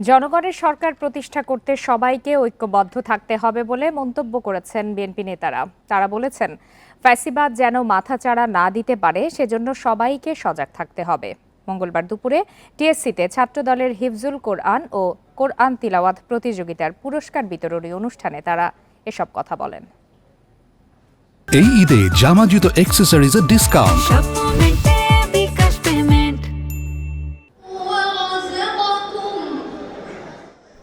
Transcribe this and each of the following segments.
জনগণের সরকার প্রতিষ্ঠা করতে সবাইকে ঐক্যবদ্ধ থাকতে হবে বলে মন্তব্য করেছেন বিএনপি নেতারা। তারা বলেছেন ফ্যাসিবাদ যেন মাথাচাড়া না দিতে পারে সেজন্য সবাইকে সজাগ থাকতে হবে। মঙ্গলবার দুপুরে টিএসসিতে ছাত্রদলের হিফজুল কোরআন ও কোরআন তিলাওয়াত প্রতিযোগিতার পুরস্কার বিতরণী অনুষ্ঠানে তারা এসব কথা বলেন। এই ঈদে জামা জুতো অ্যাক্সেসরিজের ডিসকাউন্ট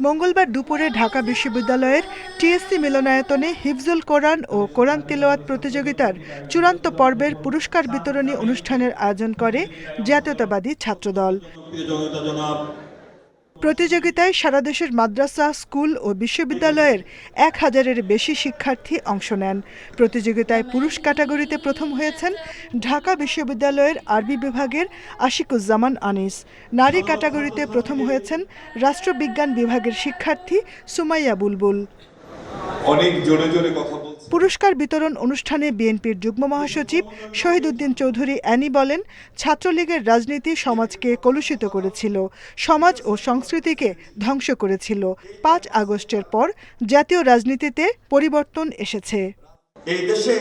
মঙ্গলবার দুপুরে ঢাকা বিশ্ববিদ্যালয়ের টিএসসি মিলনায়তনে হিফজুল কোরআন ও কোরআন তিলাওয়াত প্রতিযোগিতার চূড়ান্ত পর্বের পুরস্কার বিতরণী অনুষ্ঠানের আয়োজন করে জাতীয়তাবাদী ছাত্রদল। প্রতিযোগিতায় সারা দেশের মাদ্রাসা, স্কুল ও বিশ্ববিদ্যালয়ের এক হাজারের বেশি শিক্ষার্থী অংশ নেন। প্রতিযোগিতায় পুরুষ ক্যাটাগরিতে প্রথম হয়েছেন ঢাকা বিশ্ববিদ্যালয়ের আরবি বিভাগের আশিকুজ্জামান আনিস। নারী ক্যাটাগরিতে প্রথম হয়েছেন রাষ্ট্রবিজ্ঞান বিভাগের শিক্ষার্থী সুমাইয়া বুলবুল। অনেক জোরে জোরে কথা পুরস্কার বিতরণ অনুষ্ঠানে বিএনপির যুগ্ম মহাসচিব শহীদ উদ্দিন চৌধুরী অ্যানি বলেন, ছাত্রলীগের রাজনীতি সমাজকে কলুষিত করেছিল, সমাজ ও সংস্কৃতিকে ধ্বংস করেছিল। পাঁচ আগস্টের পর জাতীয় রাজনীতিতে পরিবর্তন এসেছে। এই দেশে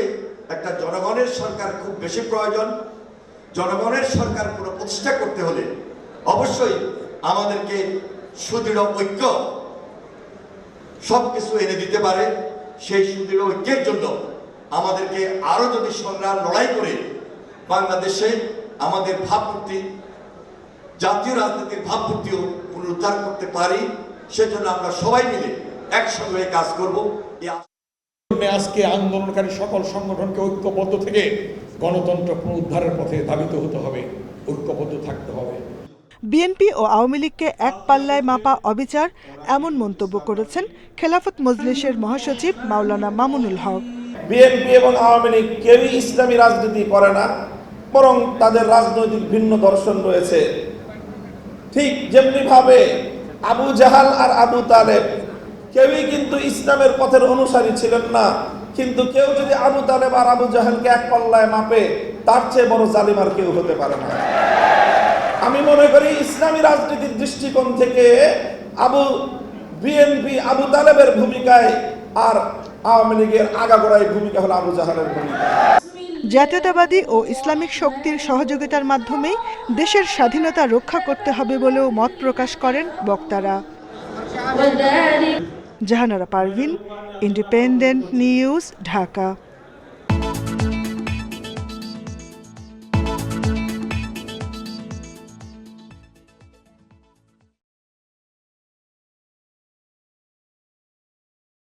একটা জনগণের সরকার খুব বেশি প্রয়োজন। জনগণের সরকার পুরো প্রতিষ্ঠা করতে হলে অবশ্যই আমাদেরকে সুদৃঢ় ঐক্য সব কিছু এনে দিতে পারে। সেই সুদৃঢ় ঐক্যের জন্য আমাদেরকে আরও যদি সংগ্রাম লড়াই করে বাংলাদেশে আমাদের ভাবমূর্তি, জাতীয় রাজনীতির ভাবমূর্তিও পুনরুদ্ধার করতে পারি, সেজন্য আমরা সবাই মিলে একসঙ্গে কাজ করব। আজকে আন্দোলনকারী সকল সংগঠনকে ঐক্যবদ্ধ থেকে গণতন্ত্র পুনরুদ্ধারের পথে ধাবিত হতে হবে, ঐক্যবদ্ধ থাকতে হবে। বিএনপি ও আওয়ামী লীগকে এক পাল্লায় মাপা অবিচার এমন মন্তব্য করেছেন খেলাফত মজলিসের মহাসচিব মাওলানা মামুনুল হক। বিএনপি এবং আওয়ামী লীগ কেউই ইসলামী রাজনীতি করে না, বরং তাদের রাজনৈতিক ভিন্ন দর্শন রয়েছে। ঠিক যেমনিভাবে আবু জাহাল আর আবু তালেব কেউই কিন্তু ইসলামের পথের অনুসারী ছিলেন না, কিন্তু কেউ যদি আবু তালেব আর আবু জাহালকে এক পাল্লায় মাপে, তার চেয়ে বড় জালিম আর কেউ হতে পারে না। আমি মনে করি ইসলামী রাজনীতির দৃষ্টিকোণ থেকে আবু বিএনপি, আবু তালেবের ভূমিকায় আর আওয়ামী লীগের আগাগোড়াই ভূমিকা হলো আবু জাহালের ভূমিকা। জাতীয়তাবাদী ও ইসলামিক শক্তির সহযোগিতার মাধ্যমেই দেশের স্বাধীনতা রক্ষা করতে হবে বলেও মত প্রকাশ করেন বক্তারা। Jahanara Parvin, independent news, Dhaka.